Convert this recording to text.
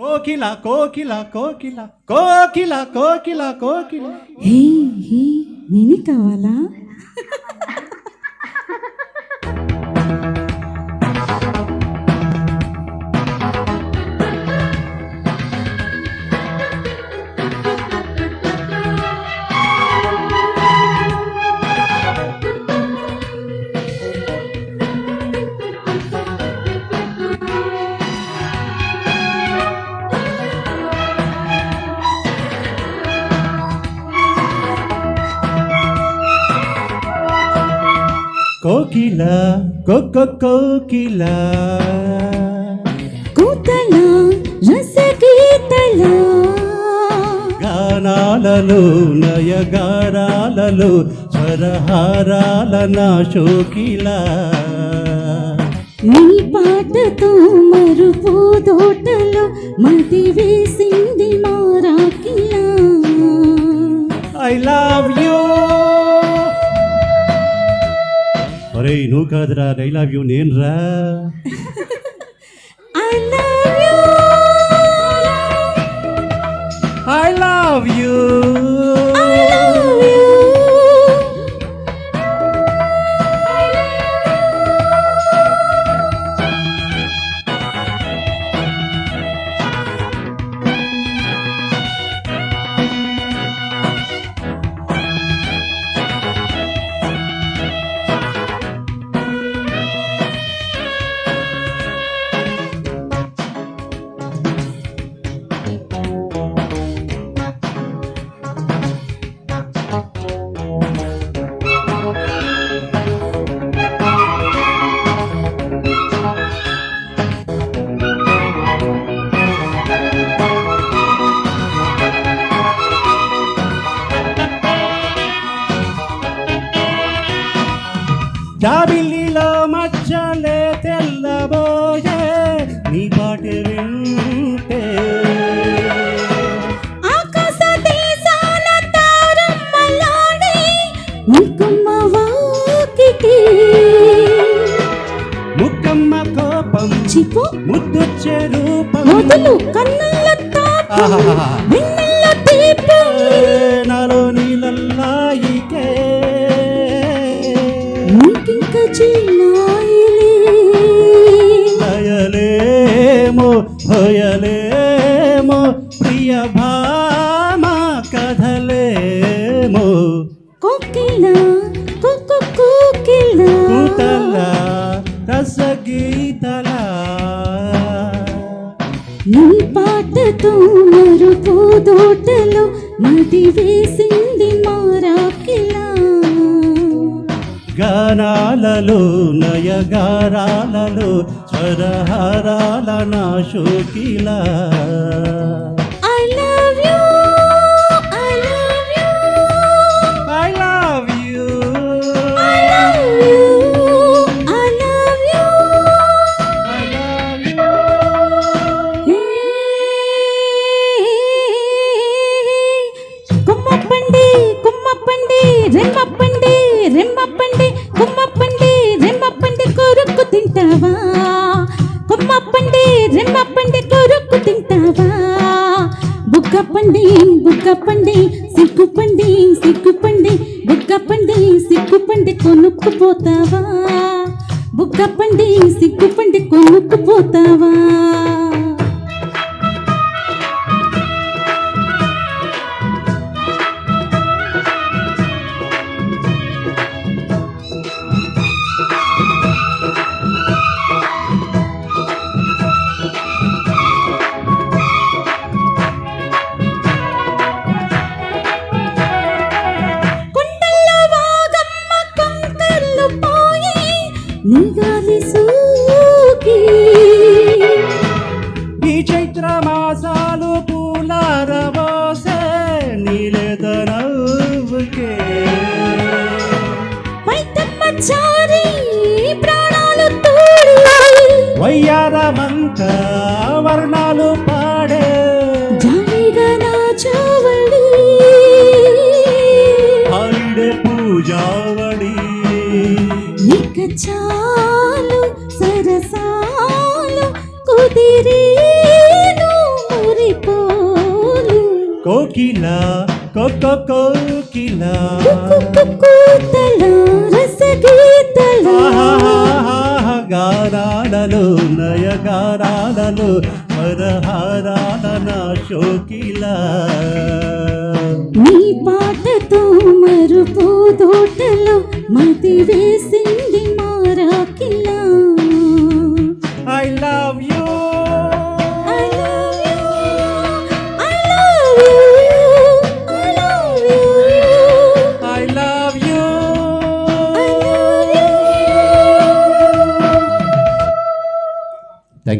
కోకిల కోకిల కోకిల కోకిల కోకిల కోకిల. హే హే నేనే కావాలా? కోకిల కొక్క కోకిల. కూతల రసగీతల. గానాలలో నయగారాలలో స్వరహారాల నా శోకిల నీ పాటతో మరుపు తోటలో మది వేసింది మారాకిలా ఐ లవ్ యూ అరే నువ్వు కాదురా ఐ లవ్ యూ నేను రా జాబిల్లిలో మచ్చలే తెల్లబోయే నీ పాట వింటే. ముక్కమ్మ కోపం ముద్దొచ్చే రూపం. కన్నుల హయలేమో ప్రియ భామ కథలేమో. కోకిల కోకిల కూతల రసగీతల. నీ పాటతో మరుపు తోటలో మది వేసింది మారాకిలా. గానాలలో నయగారాలలో హర స్వరహారాల నా శోకిలా. బుగ్గప్పండి సిగ్గుపండి సిగ్గుపండి బుగ్గప్పండి సిగ్గుపండి కొనుక్కుపోతావా? బుగ్గప్పండి సిగ్గుపండి కొనుక్కుపోతావా? ప్రాణాలు వయ్యారమంత వర్ణాలు పాడే. జాలిగా నా చావడి. పూజావడి. ఇక చాలు సరసాలు కుదిరేను కోకిల కొక్క కోకిల. కూతల గారాడలు నయ నయగారాడలు వరహారాడన శోకిలా నీ పాటతో మరుపు తోటలో మన